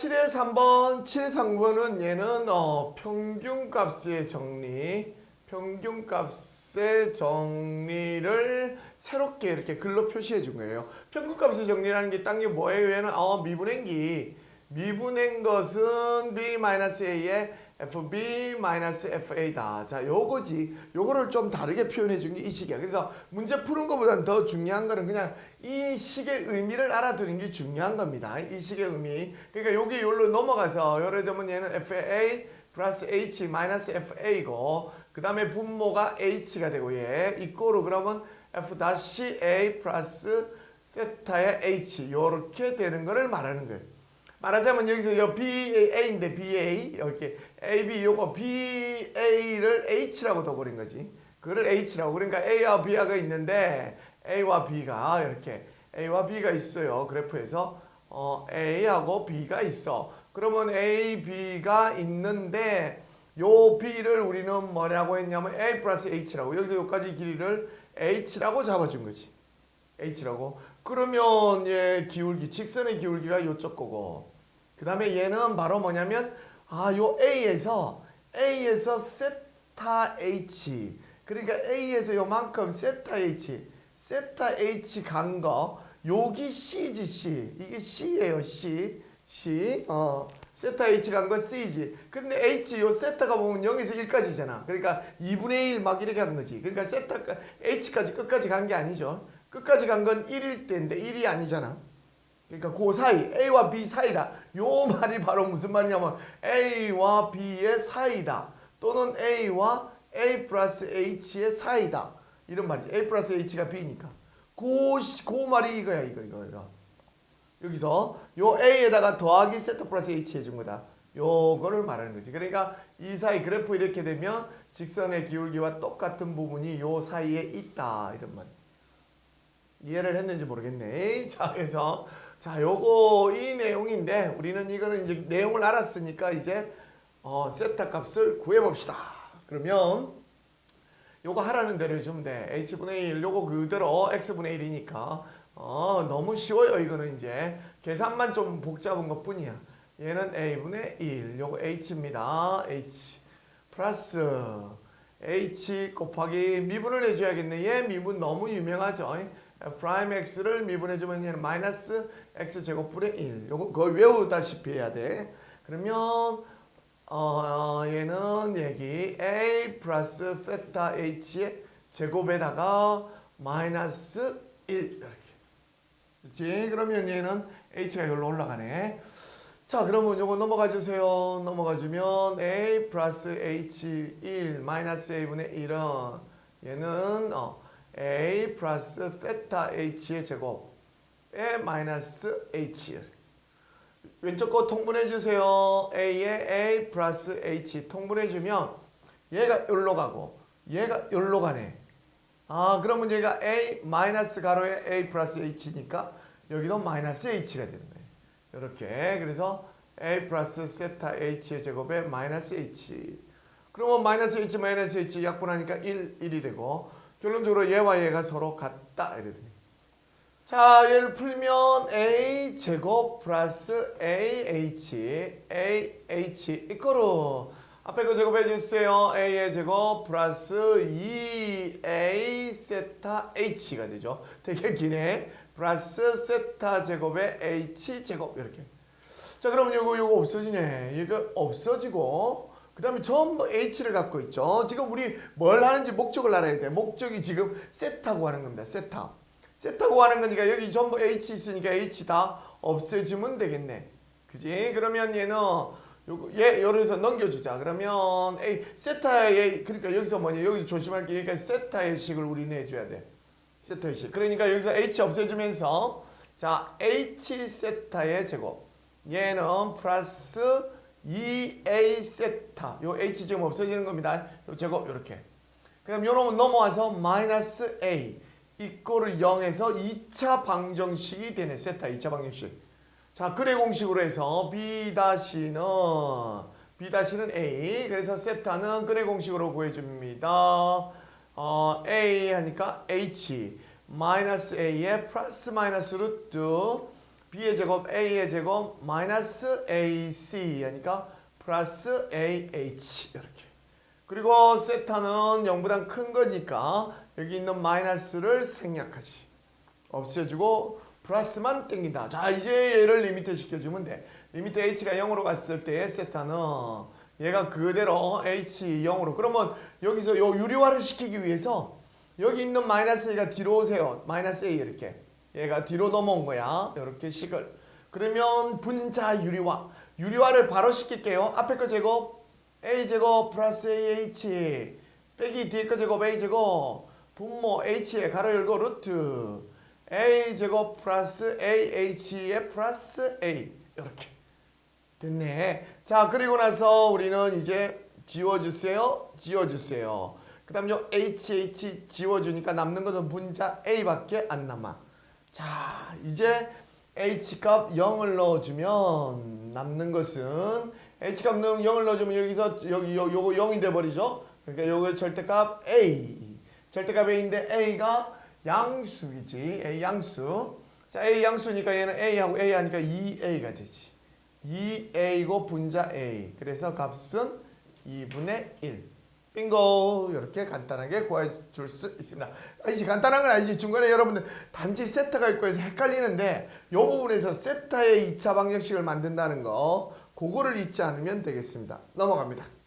7의 3번, 7의 3번은 얘는 어, 평균값의 정리, 평균값의 정리를 새롭게 이렇게 글로 표시해 준 거예요. 평균값의 정리라는 게 딴 게 뭐예요? 얘는 어, 미분행기. 미분행 것은 b-a의 fb-fa다. 자, 요거지. 요거를 좀 다르게 표현해 준 게이 식이야. 그래서 문제 푸는 것보다는 더 중요한 거는 그냥 이 식의 의미를 알아두는 게 중요한 겁니다. 이 식의 의미. 그러니까 여기 여기로 넘어가서 예를 들면 얘는 fa 플러스 h 마이너스 fa고 그 다음에 분모가 h가 되고 얘 이거로 그러면 f 다시 a 플러스 세타의 h 요렇게 되는 거를 말하는 거예요. 말하자면 여기서 요 BA인데 BA 이렇게 AB 요거 BA를 H라고 둬버린 거지. 그를 H라고. 그러니까 A와 B가 있는데 A와 B가 이렇게 A와 B가 있어요. 그래프에서 어, A하고 B가 있어. 그러면 A, B가 있는데 요 B를 우리는 뭐라고 했냐면 A 플러스 H라고 여기서 여기까지 길이를 H라고 잡아준 거지. H라고. 그러면 얘 기울기, 직선의 기울기가 요쪽 거고. 그 다음에 얘는 바로 뭐냐면, 아, 요 A에서, A에서 세타 H. 그러니까 A에서 요만큼 세타 H. 세타 H 간 거. 여기 C지, C. 이게 C예요, C. C. 어. 세타 H 간 거 C지. 근데 H, 요 세타가 보면 0에서 1까지잖아. 그러니까 2분의 1 막 이렇게 간 거지. 그러니까 세타, H까지 끝까지 간 게 아니죠. 끝까지 간 건 1일 때인데 1이 아니잖아. 그러니까 그 사이 A와 B 사이다. 요 말이 바로 무슨 말이냐면 A와 B의 사이다. 또는 A와 A 플러스 H의 사이다. 이런 말이지. A 플러스 H가 B니까. 그, 시- 그 말이 이거야 이거 이거 이거. 여기서 요 A에다가 더하기 세타 플러스 H 해준 거다. 요거를 말하는 거지. 그러니까 이 사이 그래프 이렇게 되면 직선의 기울기와 똑같은 부분이 요 사이에 있다. 이런 말. 이해를 했는지 모르겠네. 자, 그래서 자, 요거 이 내용인데 우리는 이거는 이제 내용을 알았으니까 이제 어, 세타 값을 구해 봅시다. 그러면 요거 하라는 대로 해주면 돼. h분의 1 요거 그대로 x분의 1이니까 어, 너무 쉬워요. 이거는 이제 계산만 좀 복잡한 것 뿐이야. 얘는 a분의 1 요거 h입니다. h 플러스 h 곱하기 미분을 해줘야겠네. 얘 미분 너무 유명하죠. 프라임 x를 미분해주면 얘는 마이너스 x 제곱분의 1. 요거 거의 외우다시피 해야 돼. 그러면 어, 얘는 여기 a 플러스 세타 h의 제곱에다가 마이너스 1 이렇게. 그렇지? 그러면 얘는 h가 여기로 올라가네. 자, 그러면 요거 넘어가 주세요. 넘어가 주면 a 플러스 h 1 마이너스 a분의 1은 얘는 어, a 플러스 세타 h의 제곱에 마이너스 h 왼쪽 거 통분해 주세요. a에 a 플러스 h 통분해 주면 얘가 여기로 가고 얘가 여기로 가네. 아 그러면 얘가 a 마이너스 가로에 a 플러스 h니까 여기도 마이너스 h가 되는. 이렇게 그래서 a 플러스 세타 h의 제곱에 마이너스 h 그러면 마이너스 h 마이너스 h 약분하니까 1, 1이 되고 결론적으로 얘와 얘가 서로 같다 이러더니. 자 얘를 풀면 a 제곱 플러스 ah ah 이거로 앞에 거 제곱해 주세요. A의 제곱 플러스 2a 세타 h가 되죠. 되게 기네. 플러스 세타 제곱에 h 제곱 이렇게. 자 그럼 요거 요거 없어지네. 얘가 없어지고 그 다음에 전부 h를 갖고 있죠. 지금 우리 뭘 하는지 목적을 알아야 돼. 목적이 지금 세타고 하는 겁니다. 세타 세타고 하는 거니까 여기 전부 h 있으니까 h 다 없애주면 되겠네. 그지? 그러면 얘는 요거 얘 요래서 넘겨주자. 그러면 a 세타의 그러니까 여기서 뭐냐? 여기서 조심할 게. 여기가 세타의 식을 우리는 해줘야 돼. 세타의 식. 그러니까 여기서 h 없애주면서 자 h 세타의 제곱. 얘는 플러스 2a 세타 요 h 지금 없어지는 겁니다. 요 제곱 요렇게. 그럼 요놈은 넘어와서 마이너스 a 이거를 0에서 2차 방정식이 되네. 세타 2차 방정식. 자 그래 공식으로 해서 b 다시는 b 다시는 a. 그래서 세타는 그래 공식으로 구해 줍니다. 어, a 하니까 h 마이너스 a에 플러스 마이너스 루트 b의 제곱 a의 제곱 마이너스 ac 하니까 플러스 ah 이렇게. 그리고 세타는 0보다 큰 거니까 여기 있는 마이너스를 생략하지. 없애주고 플러스만 땡긴다. 자 이제 얘를 리미트 시켜주면 돼. 리미트 h가 0으로 갔을 때 세타는 얘가 그대로 h 0으로. 그러면 여기서 요 유리화를 시키기 위해서 여기 있는 마이너스 a가 뒤로 오세요. 마이너스 a 이렇게 얘가 뒤로 넘어온 거야. 이렇게 식을. 그러면 분자 유리화. 유리화를 바로 시킬게요. 앞에 거 제곱 a 제곱 플러스 ah 빼기 뒤에 거 제곱 a 제곱. 분모 h에 가로 열고 루트. A 제곱 플러스 ah에 플러스 a. 이렇게. 됐네. 자 그리고 나서 우리는 이제 지워주세요. 지워주세요. 그 다음 요 HH 지워주니까 남는 것은 분자 A밖에 안 남아. 자 이제 H값 0을 넣어주면 남는 것은 H값 0을 넣어주면 여기서 여기 요, 요거 0이 돼버리죠. 그러니까 요거 절대값 A. 절대값 A인데 A가 양수이지. A 양수. 자 A 양수니까 얘는 A하고 A 하니까 2A가 되지. 2a고 분자 a 그래서 값은 2분의 1 빙고 이렇게 간단하게 구해줄 수 있습니다. 아니지 간단한 건 아니지. 중간에 여러분들 단지 세타가 있고 해서 헷갈리는데 이 부분에서 세타의 2차 방정식을 만든다는 거 그거를 잊지 않으면 되겠습니다. 넘어갑니다